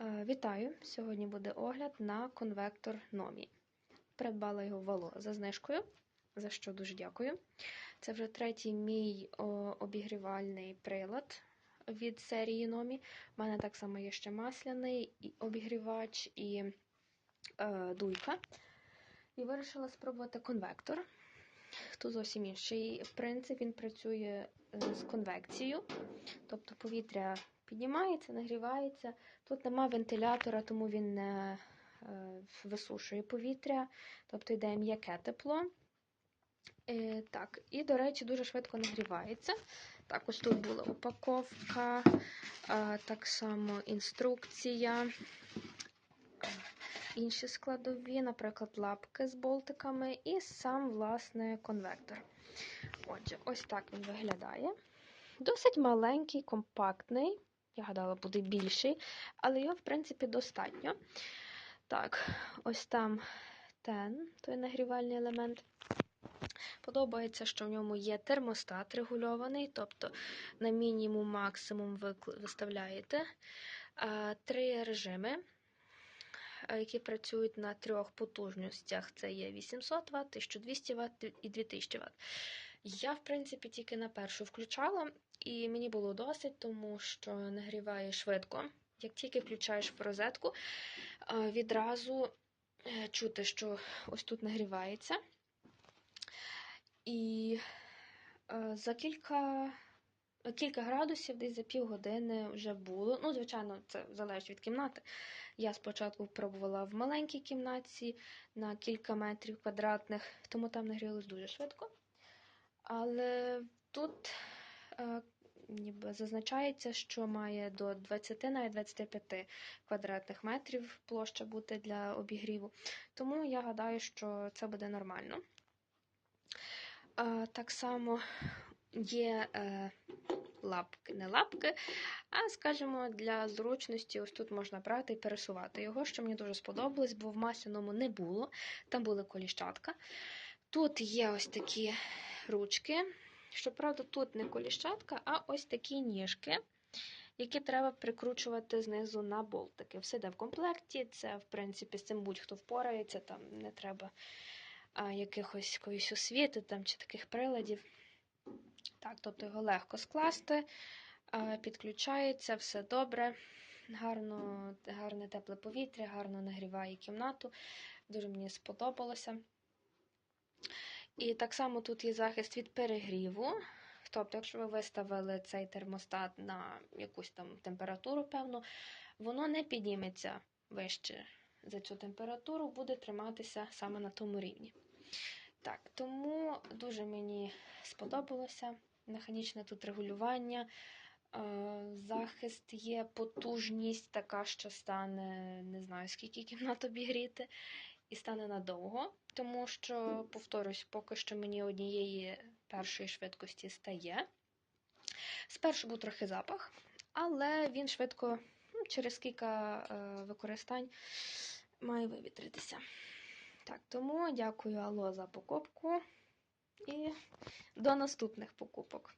Е, Вітаю! Сьогодні буде огляд на конвектор Номі. Придбала його в Ало за знижкою, за що дуже дякую. Це вже третій мій обігрівальний прилад від серії Номі. У мене так само є ще масляний і обігрівач і е, дуйка. І вирішила спробувати конвектор. Тут зовсім інший принцип, він працює з конвекцією, тобто повітря піднімається, нагрівається. Тут нема вентилятора, тому він не е, висушує повітря, тобто йде м'яке тепло. Е, так, І, до речі, дуже швидко нагрівається. Так, ось тут була упаковка, е, так само інструкція, інші складові, наприклад, лапки з болтиками, і сам, власне, конвектор. Отже, ось так він виглядає. Досить маленький, компактний. Я гадала, буде більший, але його, в принципі, достатньо. Так, ось там тен, той нагрівальний елемент. Подобається, що в ньому є термостат регульований, тобто на мінімум, максимум ви виставляєте три режими, які працюють на трьох потужностях. Це є 800 Вт, 1200 Вт і 2000 Вт. Я, в принципі, тільки на першу включала, і мені було досить, тому що нагріває швидко. Як тільки включаєш в розетку, відразу чути, що ось тут нагрівається. І за кілька кілька градусів, десь за півгодини вже було. Ну, звичайно, це залежить від кімнати. Я спочатку пробувала в маленькій кімнаті на кілька метрів квадратних, тому там нагрілось дуже швидко. Але тут е, ніби зазначається, що має до 20 навіть 25 квадратних метрів площа бути для обігріву. Тому я гадаю, що це буде нормально. Е, так само є е, лапки, не лапки, а, скажімо, для зручності, ось тут можна брати і пересувати його, що мені дуже сподобалось, бо в масляному не було. Там були коліщатка. Тут є ось такі ручки. Щоправда, тут не коліщатка, а ось такі ніжки, які треба прикручувати знизу на болтики. Все йде в комплекті. Це, в принципі, з цим будь-хто впорається, там не треба а, якихось якоїсь освіти там, чи таких приладів. Так, тобто його легко скласти, а, підключається, все добре. Гарно, Гарне тепле повітря, гарно нагріває кімнату. Дуже мені сподобалося. І так само тут є захист від перегріву. Тобто, якщо ви виставили цей термостат на якусь там температуру, певну, воно не підніметься вище за цю температуру, буде триматися саме на тому рівні. Так, тому дуже мені сподобалося механічне тут регулювання. Захист є, потужність така, що стане, не знаю, скільки кімнат обігріти, і стане надовго, тому що, повторюсь, поки що мені однієї першої швидкості стає. Спершу був трохи запах, але він швидко, ну, через кілька е, використань, має вивітритися. Так, тому дякую Ало за покупку і до наступних покупок.